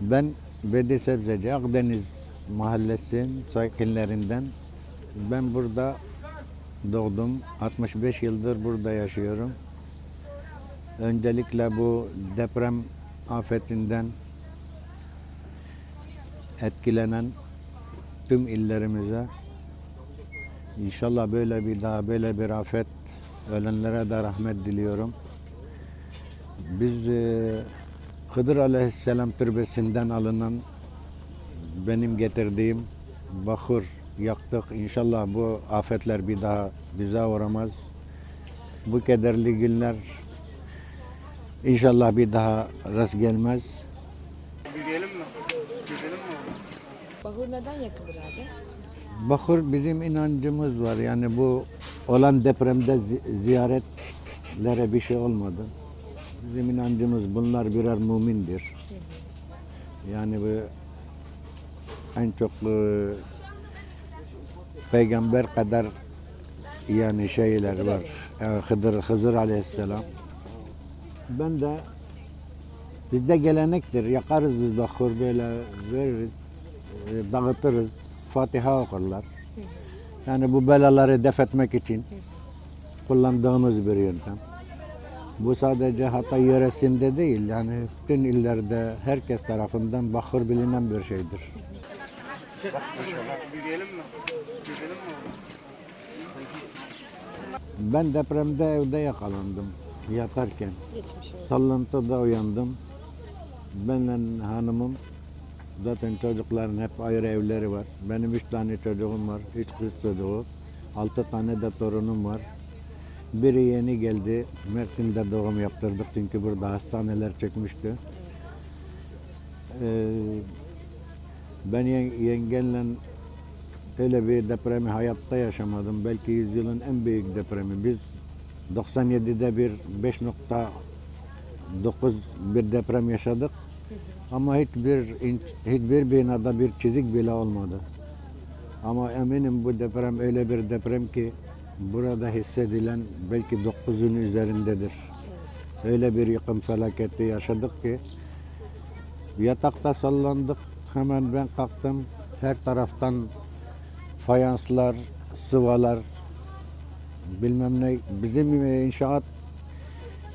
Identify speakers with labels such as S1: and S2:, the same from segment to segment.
S1: Ben Bedi Sebzeci Akdeniz Mahallesi'nin sakinlerinden. Ben burada doğdum. 65 yıldır burada yaşıyorum. Öncelikle bu deprem afetinden etkilenen tüm illerimize inşallah böyle bir daha böyle bir afet ölenlere de rahmet diliyorum. Biz e, Hıdır Aleyhisselam türbesinden alınan benim getirdiğim bakır yaktık. İnşallah bu afetler bir daha bize uğramaz. Bu kederli günler inşallah bir daha rast gelmez.
S2: Yürüyelim mi? Yürüyelim mi?
S3: Bahur neden yakılır abi?
S1: Bakır bizim inancımız var. Yani bu olan depremde zi- ziyaretlere bir şey olmadı. Bizim inancımız bunlar birer mümindir. Yani bu en çok peygamber kadar yani şeyler var. E, Hıdır, Hızır aleyhisselam. Ben de bizde gelenektir. Yakarız biz bakır böyle veririz, e, dağıtırız. Fatiha okurlar. Yani bu belaları def etmek için kullandığımız bir yöntem. Bu sadece Hatay yöresinde değil, yani bütün illerde herkes tarafından bakır bilinen bir şeydir. Ben depremde evde yakalandım yatarken. Sallantıda uyandım. Benle hanımım zaten çocukların hep ayrı evleri var. Benim üç tane çocuğum var. Üç kız çocuğu. Altı tane de torunum var. Biri yeni geldi. Mersin'de doğum yaptırdık çünkü burada hastaneler çökmüştü. Ee, ben yen- yengenle öyle bir depremi hayatta yaşamadım. Belki yüzyılın en büyük depremi. Biz 97'de bir 5.9 bir deprem yaşadık. Ama hiçbir inç- hiçbir binada bir çizik bile olmadı. Ama eminim bu deprem öyle bir deprem ki burada hissedilen belki 9'un üzerindedir. Öyle bir yıkım felaketi yaşadık ki yatakta sallandık. Hemen ben kalktım. Her taraftan fayanslar, sıvalar, bilmem ne. Bizim e, inşaat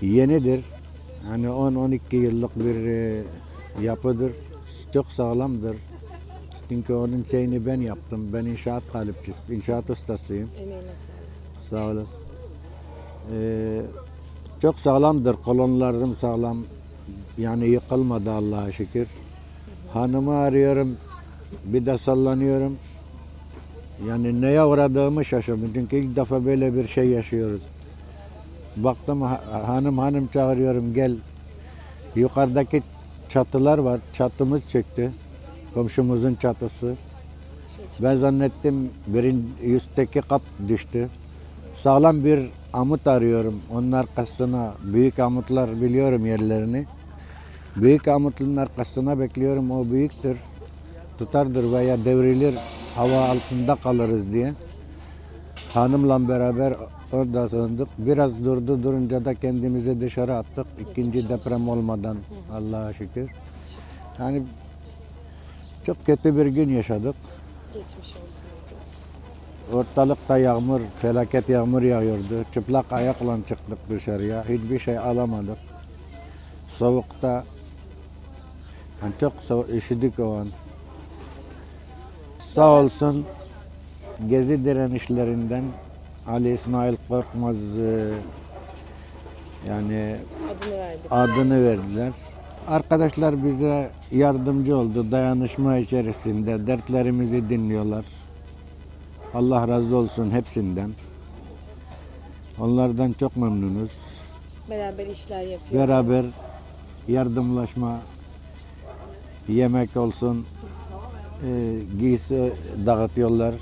S1: yenidir. Hani 10-12 yıllık bir e, yapıdır. Çok sağlamdır. Çünkü onun şeyini ben yaptım. Ben inşaat kalıpçısı, inşaat ustasıyım.
S3: Emeğine.
S1: Sağ olasın. Ee, çok sağlamdır. Kolonlarım sağlam. Yani yıkılmadı Allah'a şükür. Hanımı arıyorum. Bir de sallanıyorum. Yani neye uğradığımı şaşırdım. Çünkü ilk defa böyle bir şey yaşıyoruz. Baktım ha- hanım hanım çağırıyorum gel. Yukarıdaki çatılar var. Çatımız çöktü. Komşumuzun çatısı. Ben zannettim birin üstteki kat düştü. Sağlam bir amut arıyorum. Onun arkasına büyük amutlar biliyorum yerlerini. Büyük amutun arkasına bekliyorum o büyüktür. Tutardır veya devrilir hava altında kalırız diye. Hanımla beraber orada sığındık. Biraz durdu durunca da kendimizi dışarı attık. İkinci deprem olmadan Allah'a şükür. Yani çok kötü bir gün yaşadık.
S3: Geçmiş olsun.
S1: Ortalıkta yağmur, felaket yağmur yağıyordu. Çıplak ayakla çıktık dışarıya. Hiçbir şey alamadık. Soğukta yani çok soğuk, üşüdük o an. Sağ olsun gezi direnişlerinden Ali İsmail Korkmaz e, yani
S3: Adını
S1: adını verdiler. Arkadaşlar bize yardımcı oldu dayanışma içerisinde. Dertlerimizi dinliyorlar. Allah razı olsun hepsinden. Onlardan çok memnunuz.
S3: Beraber işler yapıyoruz.
S1: Beraber yardımlaşma, yemek olsun, e, giysi dağıtıyorlar.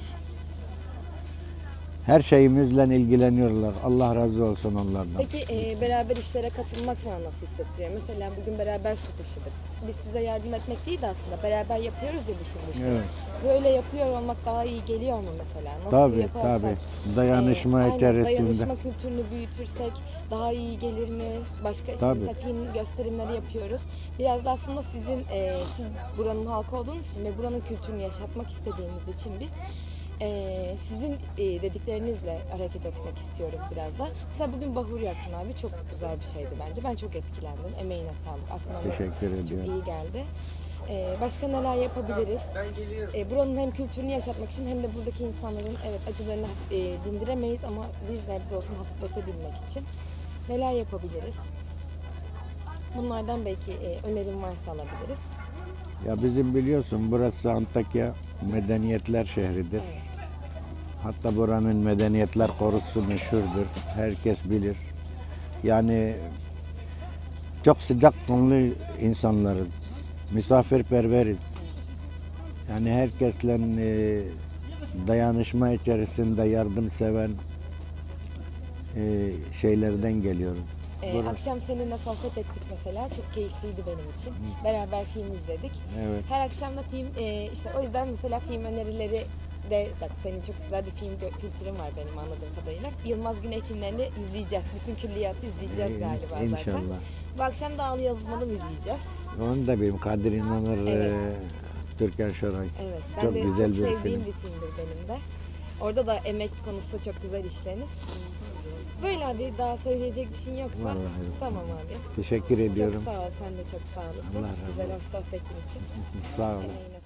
S1: Her şeyimizle ilgileniyorlar. Allah razı olsun onlardan.
S3: Peki e, beraber işlere katılmak sana nasıl hissettiriyor? Mesela bugün beraber su taşıdık. Biz size yardım etmek değil de aslında beraber yapıyoruz ya bütün bu işleri.
S1: Evet.
S3: Böyle yapıyor olmak daha iyi geliyor mu mesela? Nasıl
S1: Tabii
S3: yaparsak?
S1: tabii. Dayanışma
S3: e, aynen,
S1: içerisinde.
S3: Dayanışma kültürünü büyütürsek daha iyi gelir mi? Başka işte
S1: Tabii.
S3: mesela film gösterimleri yapıyoruz. Biraz da aslında sizin, e, siz buranın halkı olduğunuz için ve buranın kültürünü yaşatmak istediğimiz için biz e, sizin e, dediklerinizle hareket etmek istiyoruz biraz da. Mesela bugün bahur yaktın abi çok güzel bir şeydi bence. Ben çok etkilendim. Emeğine sağlık. Aklıma
S1: Teşekkür
S3: çok
S1: ediyorum.
S3: iyi geldi. E, başka neler yapabiliriz? E, buranın hem kültürünü yaşatmak için hem de buradaki insanların evet acılarını e, dindiremeyiz ama bir nebze olsun hafifletebilmek için neler yapabiliriz? Bunlardan belki e, önerim varsa alabiliriz.
S1: Ya bizim biliyorsun burası Antakya medeniyetler şehridir.
S3: Evet.
S1: Hatta buranın medeniyetler korusu meşhurdur. Herkes bilir. Yani çok sıcakkanlı insanlarız. Misafirperveriz. Yani herkesle e, dayanışma içerisinde yardımseven e, şeylerden geliyoruz.
S3: E,
S1: Burası.
S3: akşam seninle sohbet ettik mesela. Çok keyifliydi benim için. Beraber film izledik.
S1: Evet.
S3: Her akşam da film e, işte o yüzden mesela film önerileri de bak senin çok güzel bir film kültürün var benim anladığım kadarıyla. Yılmaz Güney filmlerini izleyeceğiz. Bütün külliyatı izleyeceğiz galiba zaten.
S1: İnşallah.
S3: Bu akşam da Ağlı Yazılmalı izleyeceğiz.
S1: Onu da benim Kadir İnanır,
S3: Evet.
S1: e, Türkan Şoray.
S3: Evet. Ben
S1: Çok
S3: de
S1: güzel
S3: çok
S1: bir
S3: sevdiğim
S1: film.
S3: bir filmdir benim de. Orada da emek konusu çok güzel işlenir. Böyle abi daha söyleyecek bir şey yoksa
S1: Vallahi
S3: tamam abi.
S1: Teşekkür ediyorum.
S3: Çok sağ ol. Sen de çok sağ olasın.
S1: Allah razı
S3: Güzel hoş sohbetin için.
S1: Sağ olun.
S3: Emeğine